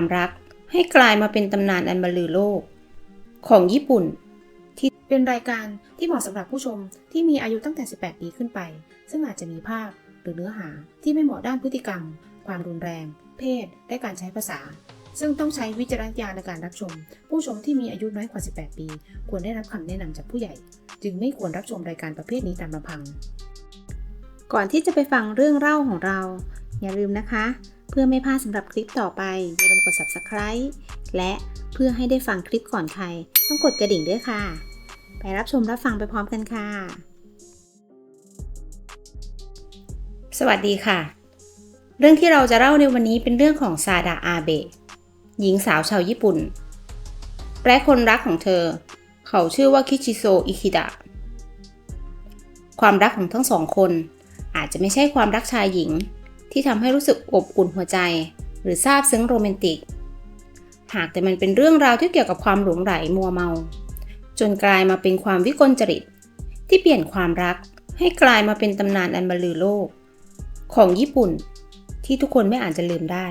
ความรัก ให้กลายมาเป็นตำนานอันบรรลือโลก ของญี่ปุ่น ที่เป็นรายการที่เหมาะสำหรับผู้ชมที่มีอายุตั้งแต่ 18 ปีขึ้นไป ซึ่งอาจจะมีภาพหรือเนื้อหาที่ไม่เหมาะด้านพฤติกรรม ความรุนแรง เพศ และการใช้ภาษา ซึ่งต้องใช้วิจารณญาณในการรับชม ผู้ชมที่มีอายุน้อยกว่า 18 ปี ควรได้รับคำแนะนำจากผู้ใหญ่ จึงไม่ควรรับชมรายการประเภทนี้ตามลำพัง ก่อนที่จะไปฟังเรื่องเล่าของเรา อย่าลืมนะคะ เพื่อไม่พลาดสำหรับคลิปต่อไปอย่าลืมกด subscribe และเพื่อให้ได้ฟังคลิปก่อนใคร ต้องกดกระดิ่งด้วยค่ะ ไปรับชมรับฟังไปพร้อมกันค่ะ สวัสดีค่ะ เรื่องที่เราจะเล่าในวันนี้เป็นเรื่องของซาดะอาเบะหญิงสาวชาวญี่ปุ่น และคนรักของเธอ เขาชื่อว่าคิชิโซอิคิดะความรักของทั้งสองคน อาจจะไม่ใช่ความรักชายหญิง ที่ทำให้รู้สึกอบอุ่นหัวใจ หรือซาบซึ้งโรแมนติก หากแต่มันเป็นเรื่องราวที่เกี่ยวกับความหลงไหลมัวเมา จนกลายมาเป็นความวิกลจริต ที่เปลี่ยนความรักให้กลายมาเป็นตำนานอันบรรลือโลก ของญี่ปุ่นที่ทุกคนไม่อาจจะลืมได้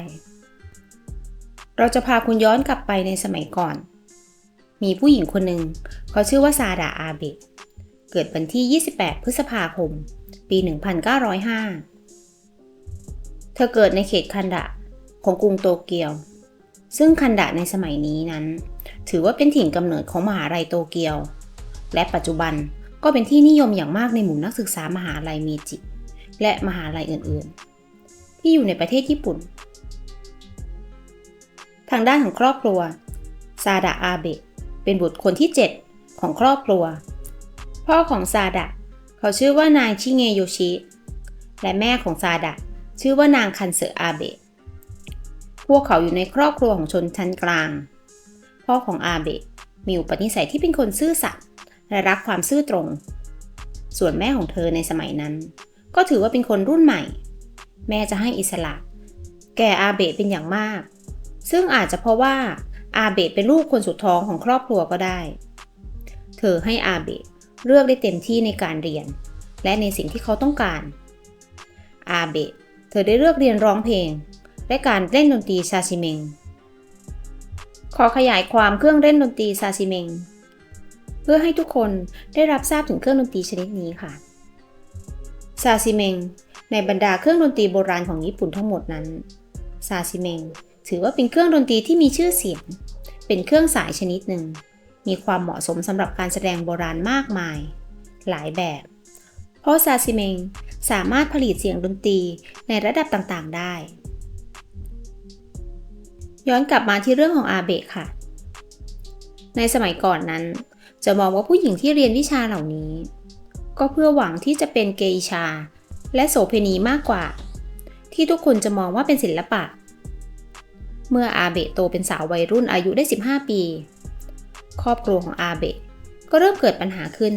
เราจะพาคุณย้อนกลับไปในสมัยก่อน มีผู้หญิงคนหนึ่งเขาชื่อว่าซาดะอาเบะเกิดวันที่ 28 พฤษภาคม ปี 1905เธอเกิดในเขตคันดะของกรุงโตเกียว ซึ่งคันดะในสมัยนี้นั้น ถือว่าเป็นถิ่นกำเนิดของมหาลัยโตเกียว และปัจจุบันก็เป็นที่นิยมอย่างมากในหมู่นักศึกษามหาลัยเมจิ และมหาลัยอื่นๆ ที่อยู่ในประเทศญี่ปุ่น ทางด้านของครอบครัว ซาดะอาเบะเป็นบุตรคนที่ 7 ของครอบครัว พ่อของซาดะเขาชื่อว่านายชิเงโยชิ และแม่ของซาดะ ชื่อว่านางคันเซออาเบะ พวกเขาอยู่ในครอบครัวของชนชั้นกลาง พ่อของอาเบะมีอุปนิสัยที่เป็นคนซื่อสัตย์และรักความซื่อตรง ส่วนแม่ของเธอในสมัยนั้น ก็ถือว่าเป็นคนรุ่นใหม่ แม่จะให้อิสระ แก่อาเบะเป็นอย่างมาก ซึ่งอาจจะเพราะว่าอาเบะเป็นลูกคนสุดท้องของครอบครัวก็ได้ เธอให้อาเบะเลือกได้เต็มที่ในการเรียน และในสิ่งที่เขาต้องการ อาเบะ เธอได้เลือกเรียนร้องเพลง และการเล่นดนตรีซาซิเมง ขอขยายความเครื่องเล่นดนตรีซาซิเมง เพื่อให้ทุกคนได้รับทราบถึงเครื่องดนตรีชนิดนี้ค่ะ ซาซิเมง ในบรรดาเครื่องดนตรีโบราณของญี่ปุ่นทั้งหมดนั้น ซาซิเมง ถือว่าเป็นเครื่องดนตรีที่มีชื่อเสียง เป็นเครื่องสายชนิดหนึ่ง มีความเหมาะสมสำหรับการแสดงโบราณมากมาย หลายแบบ เพราะซาซิเมง สามารถผลิตเสียงดนตรีในระดับต่างๆ ได้ ย้อนกลับมาที่เรื่องของอาเบะค่ะ ในสมัยก่อนนั้น จะมองว่าผู้หญิงที่เรียนวิชาเหล่านี้ ก็เพื่อหวังที่จะเป็นเกอิชา และโสเพณีมากกว่า ที่ทุกคนจะมองว่าเป็นศิลปะ เมื่ออาเบะโตเป็นสาววัยรุ่นอายุได้ 15 ปี ครอบครัวของอาเบะก็เริ่มเกิดปัญหาขึ้น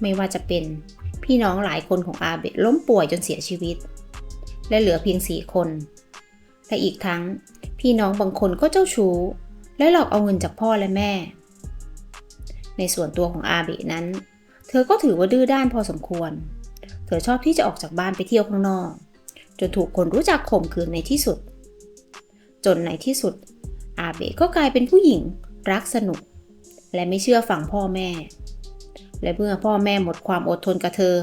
ไม่ว่าจะเป็น พี่น้องหลายคนของอาเบะล้มป่วยจนเสียชีวิต และเหลือเพียงสี่คน และอีกทั้งพี่น้องบางคนก็เจ้าชู้ และหลอกเอาเงินจากพ่อและแม่ ในส่วนตัวของอาเบะนั้น เธอก็ถือว่าดื้อด้านพอสมควร เธอชอบที่จะออกจากบ้านไปเที่ยวข้างนอก จนถูกคนรู้จักข่มขืนในที่สุด จนในที่สุด อาเบะก็กลายเป็นผู้หญิงรักสนุก และไม่เชื่อฟังพ่อแม่ และเมื่อพ่อแม่หมดความอดทนกับเธอ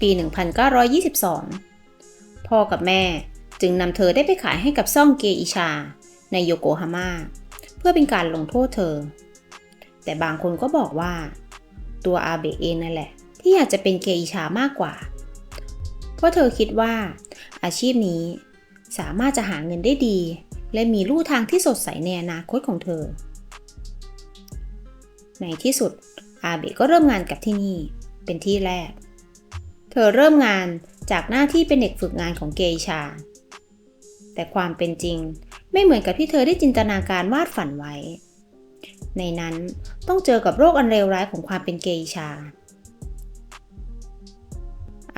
ปี 1922 พ่อกับแม่จึงนำเธอได้ไปขายให้กับซ่องเกอิชา ในโยโกฮาม่าเพื่อเป็นการลงโทษเธอ แต่บางคนก็บอกว่า ตัวอาเบะเองนั่นแหละ ที่อยากจะเป็นเกอิชามากกว่า เพราะเธอคิดว่า อาชีพนี้สามารถจะหาเงินได้ดี และมีลู่ทางที่สดใสในอนาคตของเธอ ในที่สุดอาเบะก็เริ่มงานกับที่นี่เป็นที่แรก เธอเริ่มงานจากหน้าที่เป็นเด็กฝึกงานของเกอิชา แต่ความเป็นจริงไม่เหมือนกับที่เธอได้จินตนาการวาดฝันไว้ ในนั้นต้องเจอกับโรคอันเลวร้ายของความเป็นเกอิชา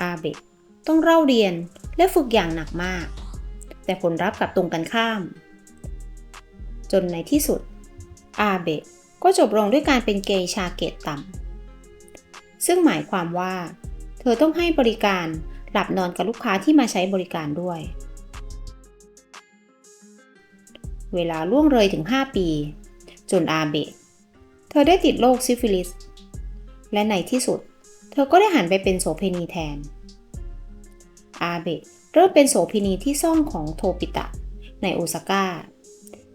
อาเบะต้องเล่าเรียนและฝึกอย่างหนักมาก แต่ผลลัพธ์กลับตรงกันข้าม จนในที่สุด อาเบะก็จบลงด้วยการเป็นเกย์ชาเกตต่ำซึ่งหมายความว่า เธอต้องให้บริการหลับนอนกับลูกค้าที่มาใช้บริการด้วย เวลาล่วงเลยถึง 5 ปี จนอาเบะเธอได้ติดโรคซิฟิลิส และในที่สุด เธอก็ได้หันไปเป็นโสเภณีแทน อาเบะ เริ่มเป็นโสเภณีที่ซ่องของโทปิตะในโอซาก้า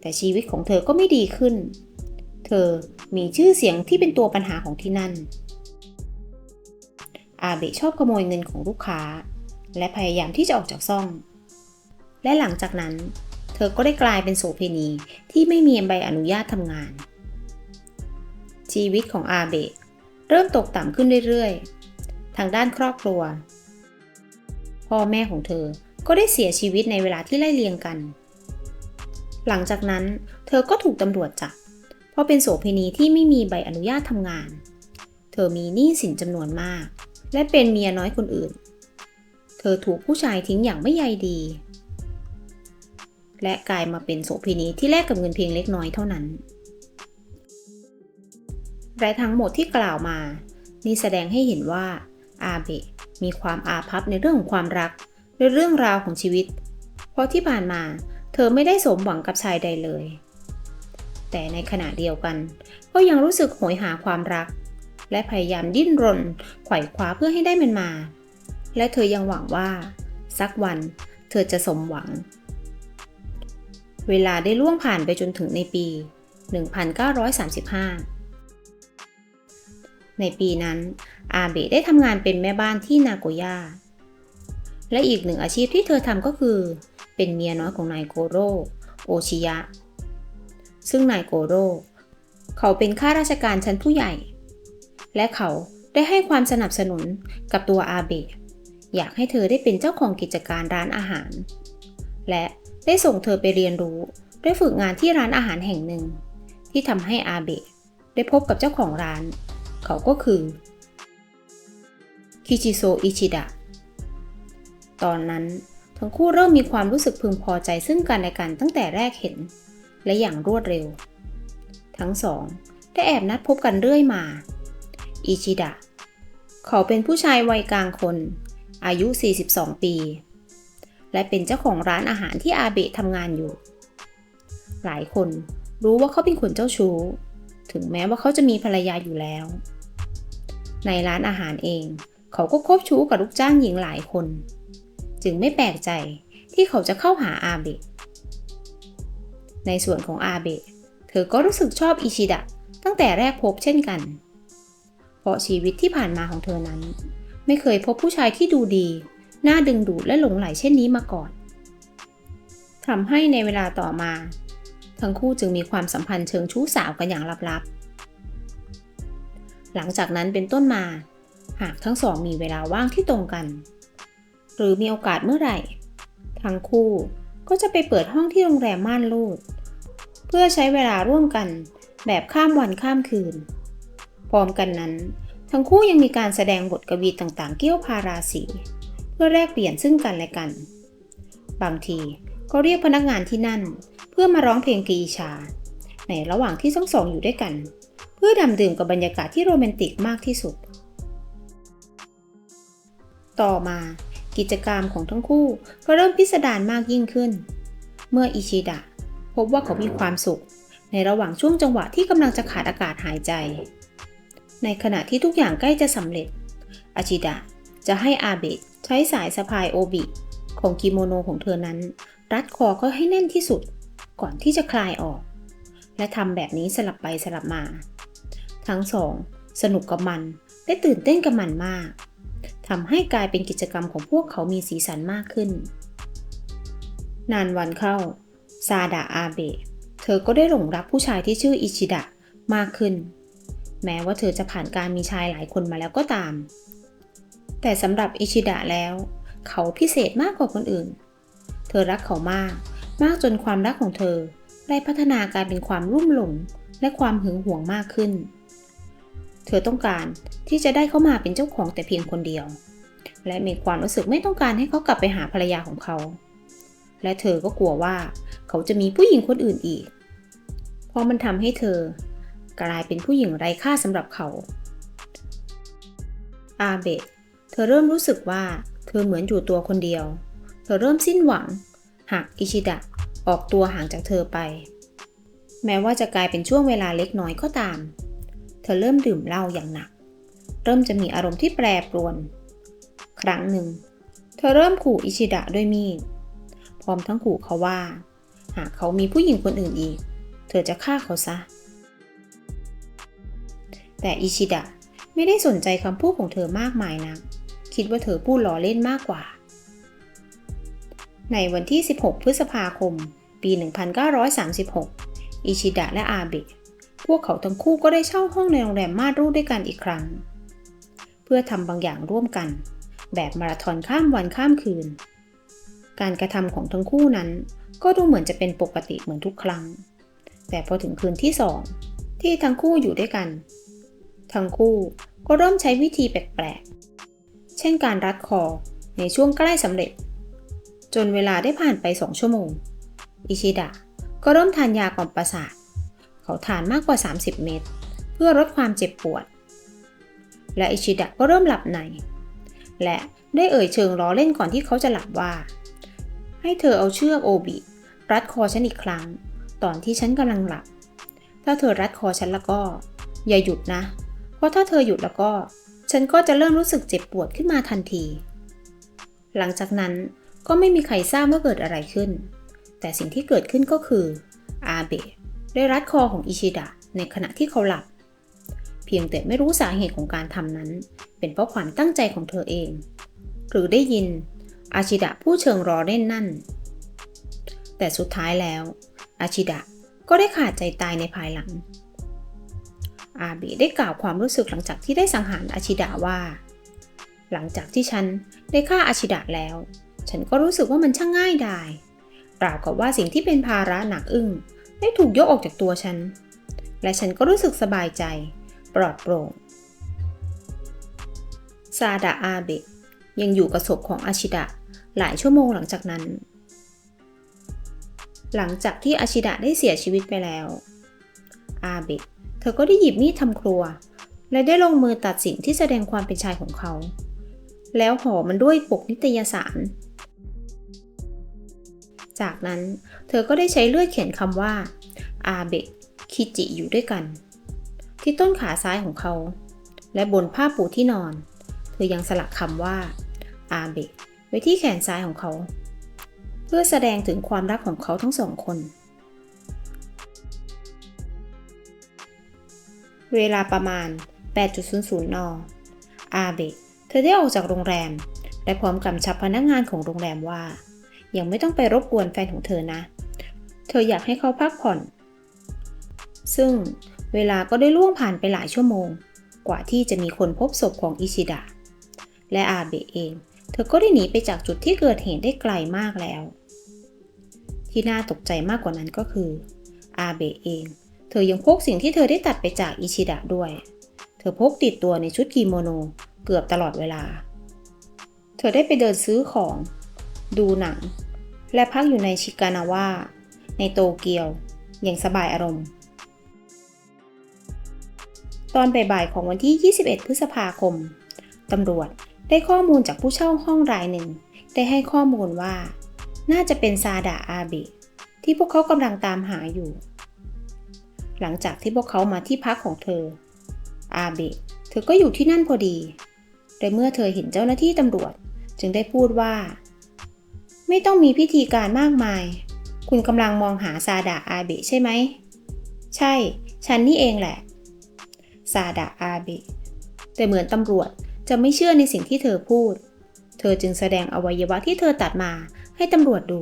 แต่ชีวิตของเธอก็ไม่ดีขึ้น เธอมีชื่อเสียงที่เป็นตัวปัญหาของที่นั่น อาเบะชอบขโมยเงินของลูกค้า และพยายามที่จะออกจากซ่อง และหลังจากนั้น เธอก็ได้กลายเป็นโสเภณีที่ไม่มีใบอนุญาตทำงาน ชีวิตของอาเบะเริ่มตกต่ำขึ้นเรื่อยๆ ทางด้านครอบครัว พ่อแม่ของเธอ ก็ได้เสียชีวิตในเวลาที่ไล่เลียงกัน หลังจากนั้นเธอก็ถูกตำรวจจับ เพราะเป็นโสเภณีที่ไม่มีใบอนุญาตทำงาน เธอมีหนี้สินจำนวนมาก และเป็นเมียน้อยคนอื่น เธอถูกผู้ชายทิ้งอย่างไม่ใยดี และกลายมาเป็นโสเภณีที่แลกกับเงินเพียงเล็กน้อยเท่านั้นและทั้งหมดที่กล่าวมา นี่แสดงให้เห็นว่าอาเบะ มีความอาภัพในเรื่องของความรักและเรื่องราวของชีวิต เพราะที่ผ่านมาเธอไม่ได้สมหวังกับชายใดเลย แต่ในขณะเดียวกัน ก็ยังรู้สึกโหยหาความรัก และพยายามดิ้นรนไขว่คว้าเพื่อให้ได้มันมา และเธอยังหวังว่า สักวันเธอจะสมหวัง เวลาได้ล่วงผ่านไปจนถึงในปี 1935 ในปีนั้น อาเบะได้ทำงานเป็นแม่บ้านที่นาโกย่า และอีกหนึ่งอาชีพที่เธอทำก็คือ เป็นเมียน้อยของนายโกโร่โอชิยะ ซึ่งนายโกโร่เขาเป็นข้าราชการชั้นผู้ใหญ่ และเขาได้ให้ความสนับสนุนกับตัวอาเบะ อยากให้เธอได้เป็นเจ้าของกิจการร้านอาหาร และได้ส่งเธอไปเรียนรู้ได้ฝึกงานที่ร้านอาหารแห่งหนึ่ง ที่ทำให้อาเบะได้พบกับเจ้าของร้าน เขาก็คือคิชิโซอิชิดะตอนนั้นทั้งคู่เริ่มมีความรู้สึกพึงพอใจซึ่งกันและกันตั้งแต่แรกเห็น และอย่างรวดเร็ว ทั้งสองได้แอบนัดพบกันเรื่อยมา อิชิดะ เขาเป็นผู้ชายวัยกลางคน อายุ 42 ปี และเป็นเจ้าของร้านอาหารที่อาเบะทำงานอยู่ หลายคนรู้ว่าเขาเป็นคนเจ้าชู้ ถึงแม้ว่าเขาจะมีภรรยาอยู่แล้ว ในร้านอาหารเอง เขาก็คบชู้กับลูกจ้างหญิงหลายคน จึงไม่แปลกใจที่เขาจะเข้าหาอาเบะ ในส่วนของอาเบะ เธอก็รู้สึกชอบอิชิดะตั้งแต่แรกพบเช่นกัน เพราะชีวิตที่ผ่านมาของเธอนั้น ไม่เคยพบผู้ชายที่ดูดี น่าดึงดูดและหลงไหลเช่นนี้มาก่อนทำให้ในเวลาต่อมา ทั้งคู่จึงมีความสัมพันธ์เชิงชู้สาวกันอย่างลับๆ หลังจากนั้นเป็นต้นมา หากทั้งสองมีเวลาว่างที่ตรงกัน หรือมีโอกาสเมื่อไหร่ ทั้งคู่ก็จะไปเปิดห้องที่โรงแรมม่านรูด เพื่อใช้เวลาร่วมกันแบบข้ามวันข้ามคืน พร้อมกันนั้น ทั้งคู่ยังมีการแสดงบทกวีต่างๆ เกี่ยวพาราสี เพื่อแลกเปลี่ยนซึ่งกันและกัน บางทีก็เรียกพนักงานที่นั่น เพื่อมาร้องเพลงกีชา ในระหว่างที่ทั้งสองอยู่ด้วยกัน พื่อดำดื่มกับบรรยากาศที่โรแมนติกมากที่สุด ต่อมากิจกรรมของทั้งคู่ก็เริ่มพิสดารมากยิ่งขึ้น เมื่ออิชิดะ พบว่าเขามีความสุข ในระหว่างช่วงจังหวะที่กำลังจะขาดอากาศหายใจ ในขณะที่ทุกอย่างใกล้จะสำเร็จอาชิดะจะให้อาเบะใช้สายสะพายโอบิ ของกิโมโนของเธอนั้น รัดคอเขาให้แน่นที่สุด ก่อนที่จะคลายออก และทำแบบนี้สลับไปสลับมา ทั้งสอง สนุกกับมัน และตื่นเต้นกับมันมากทำให้กลายเป็นกิจกรรมของพวกเขามีสีสันมากขึ้น นานวันเข้า ซาดะอาเบะเธอก็ได้หลงรักผู้ชายที่ชื่ออิชิดะมากขึ้น แม้ว่าเธอจะผ่านการมีชายหลายคนมาแล้วก็ตาม แต่สำหรับอิชิดะแล้ว เขาพิเศษมากกว่าคนอื่น เธอรักเขามาก มากจนความรักของเธอได้พัฒนากายเป็นความรุ่มหลงและความหึงหวงมากขึ้น เธอต้องการที่จะได้เข้ามาเป็นเจ้าของแต่เพียงคนเดียว และมีความรู้สึกไม่ต้องการให้เขากลับไปหาภรรยาของเขา และเธอก็กลัวว่าเขาจะมีผู้หญิงคนอื่นอีก เพราะมันทำให้เธอกลายเป็นผู้หญิงไร้ค่าสำหรับเขา อาเบะเธอเริ่มรู้สึกว่าเธอเหมือนอยู่ตัวคนเดียว เธอเริ่มสิ้นหวัง หากอิชิดะออกตัวห่างจากเธอไป แม้ว่าจะกลายเป็นช่วงเวลาเล็กน้อยก็ตาม เธอเริ่มดื่มเหล้าอย่างหนัก เริ่มจะมีอารมณ์ที่แปรปรวน ครั้งหนึ่ง เธอเริ่มขู่อิชิดะด้วยมีด พร้อมทั้งขู่เขาว่า หากเขามีผู้หญิงคนอื่นอีก เธอจะฆ่าเขาซะ แต่อิชิดะไม่ได้สนใจคำพูดของเธอมากมายนะัก คิดว่าเธอพูดล้อเล่นมากกว่า ในวันที่ 16 พฤษภาคม ปี 1936 อิชิดะและอาเบะ พวกเขาทั้งคู่ก็ได้เช่าห้องในโรงแรมมาดรูด้วยกันอีกครั้ง เพื่อทำบางอย่างร่วมกัน แบบมาราธอนข้ามวันข้ามคืน การกระทำของทั้งคู่นั้น ก็ดูเหมือนจะเป็นปกติเหมือนทุกครั้ง แต่พอถึงคืนที่สองที่ทั้งคู่อยู่ด้วยกัน ทั้งคู่ก็เริ่มใช้วิธีแปลกๆ เช่นการรัดคอในช่วงใกล้สำเร็จ จนเวลาได้ผ่านไปสองชั่วโมง อิชิดะก็เริ่มทานยากล่อมประสาท เขาทานมากกว่า 30 เม็ดเพื่อลดความเจ็บปวด และอิชิดะก็เริ่มหลับใน และได้เอ่ยเชิงล้อเล่นก่อนที่เขาจะหลับว่า ให้เธอเอาเชือกโอบิรัดคอฉันอีกครั้ง ตอนที่ฉันกำลังหลับ ถ้าเธอรัดคอฉันแล้วก็ อย่าหยุดนะ เพราะถ้าเธอหยุดแล้วก็ ฉันก็จะเริ่มรู้สึกเจ็บปวดขึ้นมาทันที หลังจากนั้นก็ไม่มีใครทราบว่าเกิดอะไรขึ้น แต่สิ่งที่เกิดขึ้นก็คืออาเบะ ได้รัดคอของอิชิดะในขณะที่เขาหลับ เพียงแต่ไม่รู้สาเหตุของการทำนั้น เป็นเพราะความตั้งใจของเธอเอง หรือได้ยินอาชิดะผู้เชิงรอเล่นนั่น แต่สุดท้ายแล้วอาชิดะก็ได้ขาดใจตายในภายหลัง อาบะได้กล่าวความรู้สึกหลังจากที่ได้สังหารอาชิดะว่า หลังจากที่ฉันได้ฆ่าอาชิดะแล้ว ฉันก็รู้สึกว่ามันช่างง่ายดายราวกับว่าสิ่งที่เป็นภาระหนักอึ้ง ได้ถูกยกออกจากตัวฉัน และฉันก็รู้สึกสบายใจ ปลอดโปร่งซาดะอาเบะยังอยู่กับศพของอาชิดะหลายชั่วโมงหลังจากนั้น หลังจากที่อาชิดะได้เสียชีวิตไปแล้ว อาเบะเธอก็ได้หยิบมีดทำครัว และได้ลงมือตัดสิ่งที่แสดงความเป็นชายของเขา แล้วห่อมันด้วยปกนิตยสาร จากนั้นเธอก็ได้ใช้เลือดเขียนคำว่าอาเบะคิจิอยู่ด้วยกัน ที่ต้นขาซ้ายของเขา และบนผ้าปูที่นอน เธอยังสลักคำว่าอาเบะไว้ที่แขนซ้ายของเขา เพื่อแสดงถึงความรักของเขาทั้งสองคน เวลาประมาณ 8.00 น อาเบะเธอได้ออกจากโรงแรม และพร้อมกำชับพนักงานของโรงแรมว่า ยังไม่ต้องไปรบกวนแฟนของเธอนะ เธออยากให้เขาพักผ่อน ซึ่งเวลาก็ได้ล่วงผ่านไปหลายชั่วโมง กว่าที่จะมีคนพบศพของอิชิดะ และอาเบะเอง เธอก็ได้หนีไปจากจุดที่เกิดเหตุได้ไกลมากแล้ว ที่น่าตกใจมากกว่านั้นก็คือ อาเบะเอง เธอยังพกสิ่งที่เธอได้ตัดไปจากอิชิดะด้วย เธอพกติดตัวในชุดกิโมโนเกือบตลอดเวลา เธอได้ไปเดินซื้อของ ดูหนัง และพักอยู่ในชิกานาวะในโตเกียว อย่างสบายอารมณ์ ตอนบ่ายๆของวันที่ 21 พฤษภาคม ตำรวจได้ข้อมูลจากผู้เช่าห้องรายหนึ่ง ได้ให้ข้อมูลว่า น่าจะเป็นซาดะอาเบะที่พวกเขากำลังตามหาอยู่ หลังจากที่พวกเขามาที่พักของเธอ อาเบะเธอก็อยู่ที่นั่นพอดีแต่เมื่อเธอเห็นเจ้าหน้าที่ตำรวจ จึงได้พูดว่า ไม่ต้องมีพิธีการมากมาย คุณกำลังมองหาซาดะอาเบะใช่ไหม ใช่ ฉันนี่เองแหละ ซาดะอาเบะ แต่เหมือนตำรวจจะไม่เชื่อในสิ่งที่เธอพูด เธอจึงแสดงอวัยวะที่เธอตัดมาให้ตำรวจดู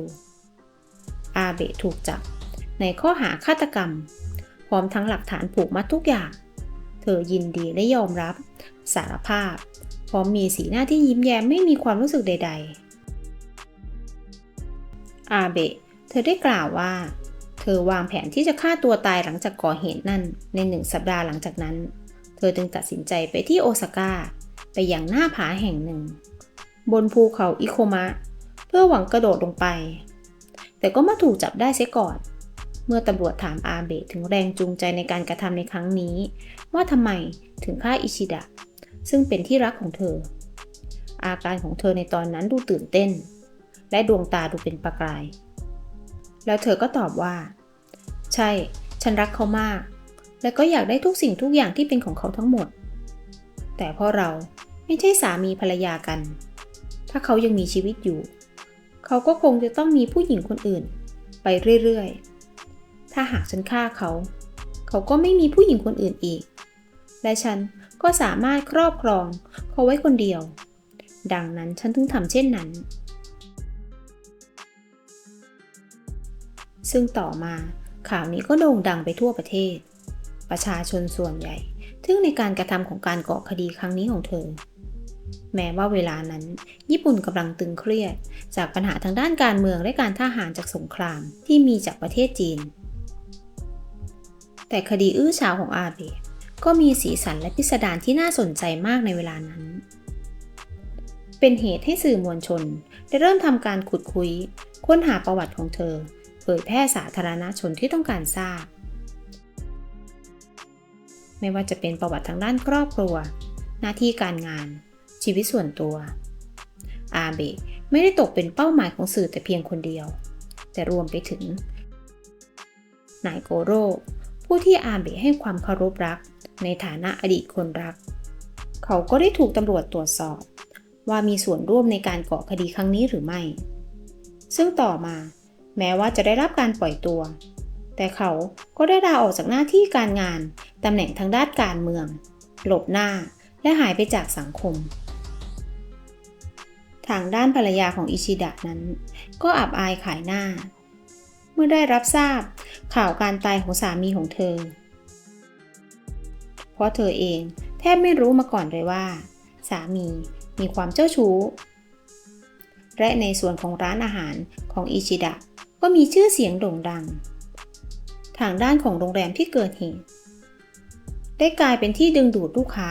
อาเบะถูกจับ ในข้อหาฆาตกรรม พร้อมทั้งหลักฐานผูกมัดทุกอย่าง เธอยินดีและยอมรับ สารภาพ พร้อมมีสีหน้าที่ยิ้มแย้มไม่มีความรู้สึกใด ๆ อาเบะ เธอได้กล่าวว่า เธอวางแผนที่จะฆ่าตัวตายหลังจากก่อเหตุนั่นในหนึ่งสัปดาห์หลังจากนั้น เธอจึงตัดสินใจไปที่โอซาก้า ไปยังหน้าผาแห่งหนึ่ง บนภูเขาอิโคมะ เพื่อหวังกระโดดลงไป แต่ก็มาถูกจับได้เสียก่อน เมื่อตำรวจถามอาเบะถึงแรงจูงใจในการกระทำในครั้งนี้ ว่าทำไมถึงฆ่าอิชิดะซึ่งเป็นที่รักของเธอ อาการของเธอในตอนนั้นดูตื่นเต้น และดวงตาดูเป็นประกาย แล้วเธอก็ตอบว่า ใช่ ฉันรักเขามาก และก็อยากได้ทุกสิ่งทุกอย่างที่เป็นของเขาทั้งหมด แต่พราะเราไม่ใช่สามีภรรยากัน ถ้าเขายังมีชีวิตอยู่ เขาก็คงจะต้องมีผู้หญิงคนอื่น ไปเรื่อยๆ ถ้าหากฉันฆ่าเขา เขาก็ไม่มีผู้หญิงคนอื่นอีก และฉันก็สามารถครอบครองเขาไว้คนเดียว ดังนั้นฉันถึงทำเช่นนั้น ซึ่งต่อมาข่าวนี้ก็โด่งดังไปทั่วประเทศ ประชาชนส่วนใหญ่ทึ่งในการกระทำของการก่อคดีครั้งนี้ของเธอ แม้ว่าเวลานั้น ญี่ปุ่นกำลังตึงเครียด จากปัญหาทางด้านการเมืองและการทหารจากสงครามที่มีจากประเทศจีน แต่คดีอื้อฉาวของอาเบะก็มีสีสันและพิสดารที่น่าสนใจมากในเวลานั้น เป็นเหตุให้สื่อมวลชน ได้เริ่มทำการขุดคุย ค้นหาประวัติของเธอ เผยแพร่สาธารณชนที่ต้องการทราบ ไม่ว่าจะเป็นประวัติทางด้านครอบครัว หน้าที่การงาน ชีวิตส่วนตัว อาเบะไม่ได้ตกเป็นเป้าหมายของสื่อแต่เพียงคนเดียว แต่รวมไปถึง นายโกโร่ผู้ที่อาเบะให้ความเคารพรัก ในฐานะอดีตคนรัก เขาก็ได้ถูกตำรวจตรวจสอบ ว่ามีส่วนร่วมในการก่อคดีครั้งนี้หรือไม่ ซึ่งต่อมา แม้ว่าจะได้รับการปล่อยตัว แต่เขาก็ได้ลาออกจากหน้าที่การงานตำแหน่งทางด้านการเมือง หลบหน้าและหายไปจากสังคม ทางด้านภรรยาของอิชิดะนั้น ก็อับอายขายหน้า เมื่อได้รับทราบข่าวการตายของสามีของเธอ เพราะเธอเองแทบไม่รู้มาก่อนเลยว่า สามีมีความเจ้าชู้ และในส่วนของร้านอาหารของอิชิดะ ก็มีชื่อเสียงโด่งดัง ทางด้านของโรงแรมที่เกิดเหตุได้กลายเป็นที่ดึงดูดลูกค้า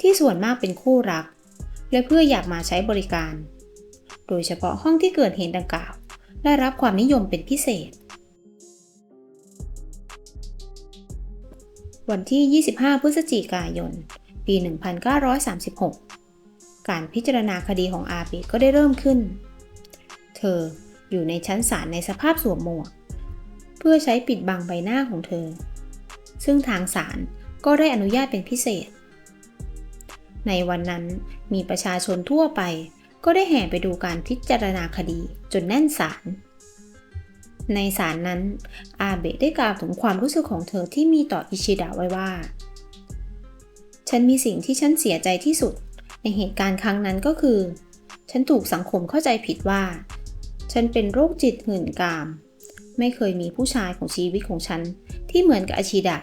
ที่ส่วนมากเป็นคู่รัก และเพื่ออยากมาใช้บริการ โดยเฉพาะห้องที่เกิดเหตุดังกล่าว ได้รับความนิยมเป็นพิเศษ วันที่ 25 พฤศจิกายน ปี 1936 การพิจารณาคดีของอาเบะก็ได้เริ่มขึ้น เธอ อยู่ในชั้นศาลในสภาพสวมหมวก เพื่อใช้ปิดบังใบหน้าของเธอ ซึ่งทางศาลก็ได้อนุญาตเป็นพิเศษ ในวันนั้นมีประชาชนทั่วไป ก็ได้แห่ไปดูการพิจารณาคดีจนแน่นศาลในศาลนั้น อาเบะได้กล่าวถึงความรู้สึกของเธอที่มีต่ออิชิดะไว้ว่า ฉันมีสิ่งที่ฉันเสียใจที่สุด ในเหตุการณ์ครั้งนั้นก็คือ ฉันถูกสังคมเข้าใจผิดว่า ฉันเป็นโรคจิตหื่นกาม ไม่เคยมีผู้ชายของชีวิตของฉันที่เหมือนกับอาชิดะ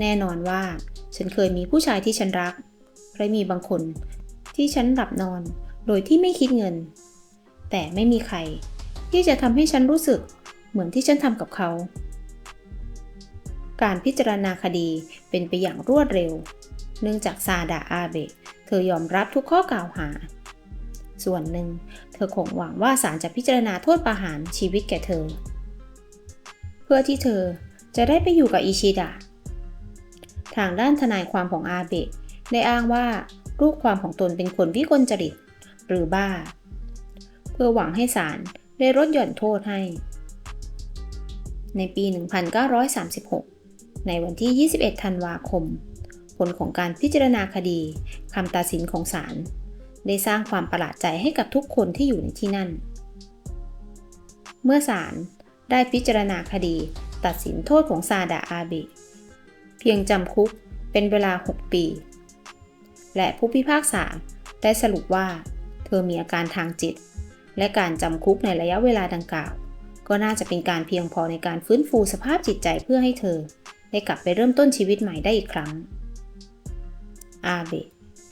แน่นอนว่า ฉันเคยมีผู้ชายที่ฉันรักและมีบางคนที่ฉันหลับนอนโดยที่ไม่คิดเงิน แต่ไม่มีใคร ที่จะทำให้ฉันรู้สึกเหมือนที่ฉันทำกับเขา การพิจารณาคดีเป็นไปอย่างรวดเร็ว เนื่องจากซาดาอาเบะเธอยอมรับทุกข้อกล่าวหา ส่วนหนึ่ง เธอคงหวังว่าศาลจะพิจารณาโทษประหารชีวิตแก่เธอ เพื่อที่เธอจะได้ไปอยู่กับอิชิดะ ทางด้านทนายความของอาเบะได้อ้างว่าลูกความของตนเป็นคนวิกลจริต หรือบ้า เพื่อหวังให้ศาลได้ลดหย่อนโทษให้ ในปี 1936 ในวันที่ 21 ธันวาคม ผลของการพิจารณาคดีคำตัดสินของศาล ได้สร้างความประหลาดใจให้กับทุกคนที่อยู่ในที่นั่น เมื่อศาลได้พิจารณาคดีตัดสินโทษของซาดาอาเบะเพียงจำคุกเป็นเวลา 6 ปี และผู้พิพากษาได้สรุปว่า เธอมีอาการทางจิต และการจำคุกในระยะเวลาดังกล่าว ก็น่าจะเป็นการเพียงพอในการฟื้นฟูสภาพจิตใจเพื่อให้เธอ ได้กลับไปเริ่มต้นชีวิตใหม่ได้อีกครั้งอาเบะ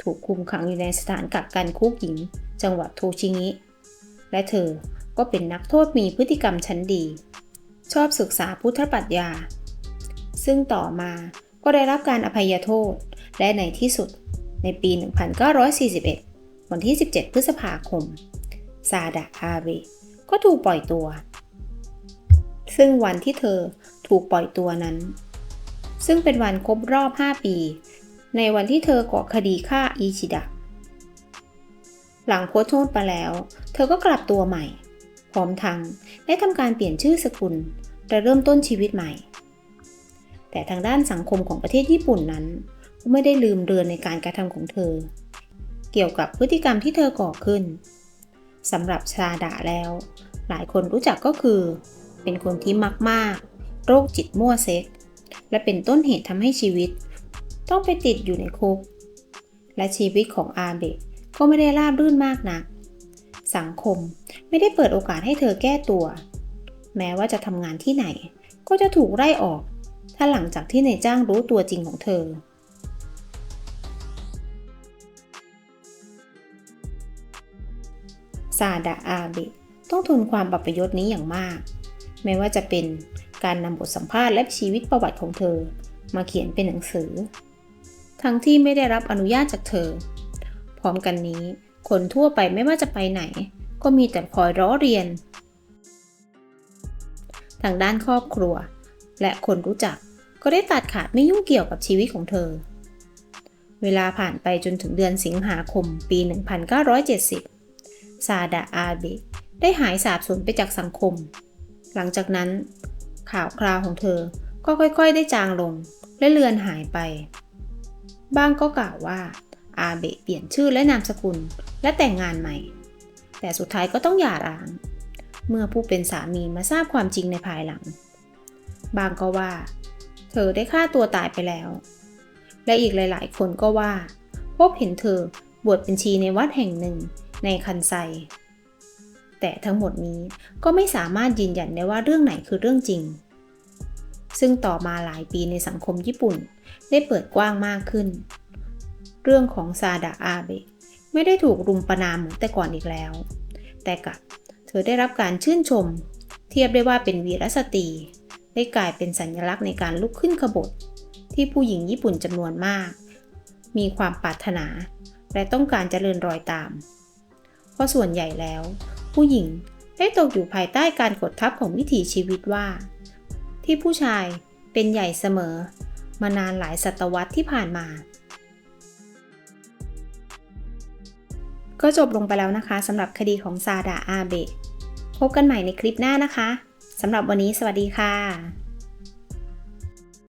ถูกคุมขังอยู่ในสถานกักกันคุกหญิง จังหวัดโทชิงิ และเธอก็เป็นนักโทษมีพฤติกรรมชั้นดี ชอบศึกษาพุทธปรัชญา ซึ่งต่อมาก็ได้รับการอภัยโทษ และในที่สุดในปี 1941 วันที่ 17 พฤษภาคม ซาดะอาเบก็ถูกปล่อยตัว ซึ่งวันที่เธอถูกปล่อยตัวนั้น ซึ่งเป็นวันครบรอบ 5 ปี ในวันที่เธอก่อคดีฆ่าอิชิดะ หลังพ้นโทษไปแล้ว เธอก็กลับตัวใหม่ พร้อมทั้งได้ทำการเปลี่ยนชื่อสกุลและเริ่มต้นชีวิตใหม่ แต่ทางด้านสังคมของประเทศญี่ปุ่นนั้น ไม่ได้ลืมเรือนในการกระทำของเธอ เกี่ยวกับพฤติกรรมที่เธอก่อขึ้นสำหรับชาดะแล้ว หลายคนรู้จักก็คือ เป็นคนที่มักมาก โรคจิตมั่วเซ็ก และเป็นต้นเหตุทำให้ชีวิต ต้องไปติดอยู่ในคุก และชีวิตของอาเบะก็ไม่ได้ราบรื่นมากนัก สังคมไม่ได้เปิดโอกาสให้เธอแก้ตัว แม้ว่าจะทำงานที่ไหน ก็จะถูกไล่ออก ถ้าหลังจากที่นายจ้างรู้ตัวจริงของเธอซาดะอาเบะต้องทนความบัปยศนี้อย่างมากไม่ว่าจะเป็นการนำบทสัมภาษณ์และชีวิตประวัติของเธอ มาเขียนเป็นหนังสือ ทั้งที่ไม่ได้รับอนุญาตจากเธอ พร้อมกันนี้ คนทั่วไปไม่ว่าจะไปไหน ก็มีแต่คอยร้อเรียน ทางด้านครอบครัว และคนรู้จักก็ได้ตัดขาดไม่ยุ่งเกี่ยวกับชีวิตของเธอ เวลาผ่านไปจนถึงเดือนสิงหาคมปี 1970 ซาดะอาเบะได้หายสาบสูญไปจากสังคม หลังจากนั้น ข่าวคราวของเธอก็ค่อยๆ ได้จางลงและเลือนหายไป บ้างก็กล่าวว่าอาเบะเปลี่ยนชื่อและนามสกุลและแต่งงานใหม่ แต่สุดท้ายก็ต้องหย่าร้าง เมื่อผู้เป็นสามีมาทราบความจริงในภายหลัง บางก็ว่า เธอได้ฆ่าตัวตายไปแล้ว และอีกหลาย ๆ คนก็ว่า พบเห็นเธอบวชเป็นชีในวัดแห่งหนึ่งในคันไซ แต่ทั้งหมดนี้ก็ไม่สามารถยืนยันได้ว่าเรื่องไหนคือเรื่องจริง ซึ่งต่อมาหลายปีในสังคมญี่ปุ่น ได้เปิดกว้างมากขึ้น เรื่องของซาดะอาเบะไม่ได้ถูกรุมประนามเหมือนแต่ก่อนอีกแล้ว แต่กับเธอได้รับการชื่นชม เทียบได้ว่าเป็นวีรสตรี ได้กลายเป็นสัญลักษณ์ในการลุกขึ้นขบฏที่ผู้หญิงญี่ปุ่นจำนวนมาก มีความปรารถนา และต้องการเจริญรอยตาม เพราะส่วนใหญ่แล้ว ผู้หญิงได้ตกอยู่ภายใต้การกดทับของวิถีชีวิตว่า ที่ผู้ชายเป็นใหญ่เสมอ มานานหลายศตวรรษที่ผ่านมา ก็จบลงไปแล้วนะคะสำหรับคดีของซาดาอาเบะพบกันใหม่ในคลิปหน้านะคะสำหรับวันนี้สวัสดีค่ะ